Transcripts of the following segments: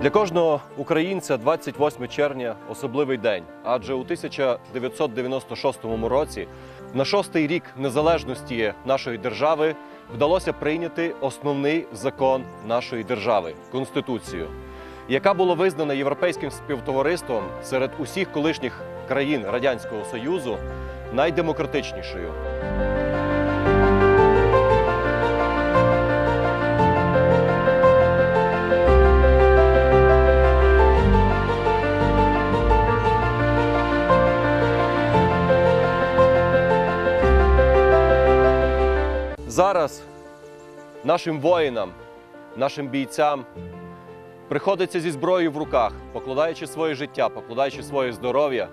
Для кожного українця 28 червня особливий день, адже у 1996 році, на шостий рік незалежності нашої держави, вдалося прийняти основний закон нашої держави Конституцію, яка була визнана європейським співтовариством серед усіх колишніх країн Радянського Союзу найдемократичнішою. Зараз нашим воїнам, нашим бійцям приходиться зі зброєю в руках, покладаючи своє життя, покладаючи своє здоров'я,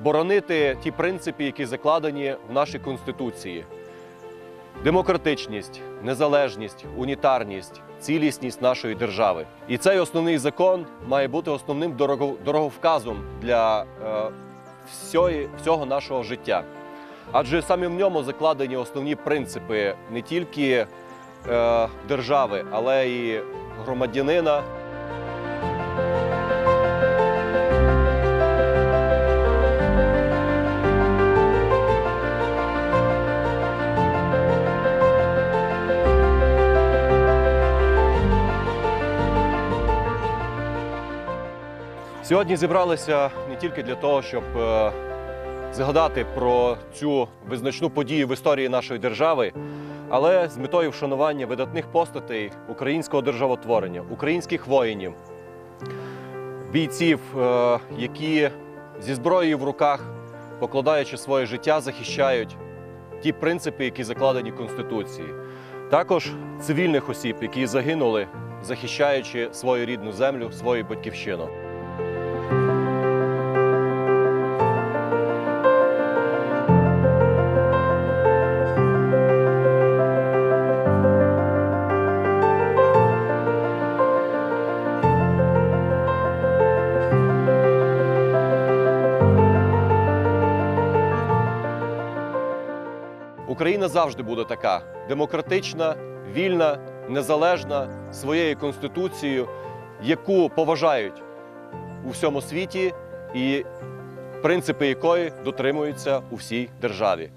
боронити ті принципи, які закладені в нашій конституції: демократичність, незалежність, унітарність, цілісність нашої держави. І цей основний закон має бути основним дорого- дороговказом для е, всього нашого життя. Адже саме в ньому закладені основні принципи не тільки е, держави, але й громадянина. Сьогодні зібралися не тільки для того, щоб е, згадати про цю визначну подію в історії нашої держави, але з метою вшанування видатних постатей українського державотворення, українських воїнів, бійців, е, які зі зброєю в руках, покладаючи своє життя, захищають ті принципи, які закладені Конституції. Також цивільних осіб, які загинули, захищаючи свою рідну землю, свою батьківщину. Україна завжди буде така демократична, вільна, незалежна своєю конституцією, яку поважають у всьому світі, і принципи якої дотримуються у всій державі.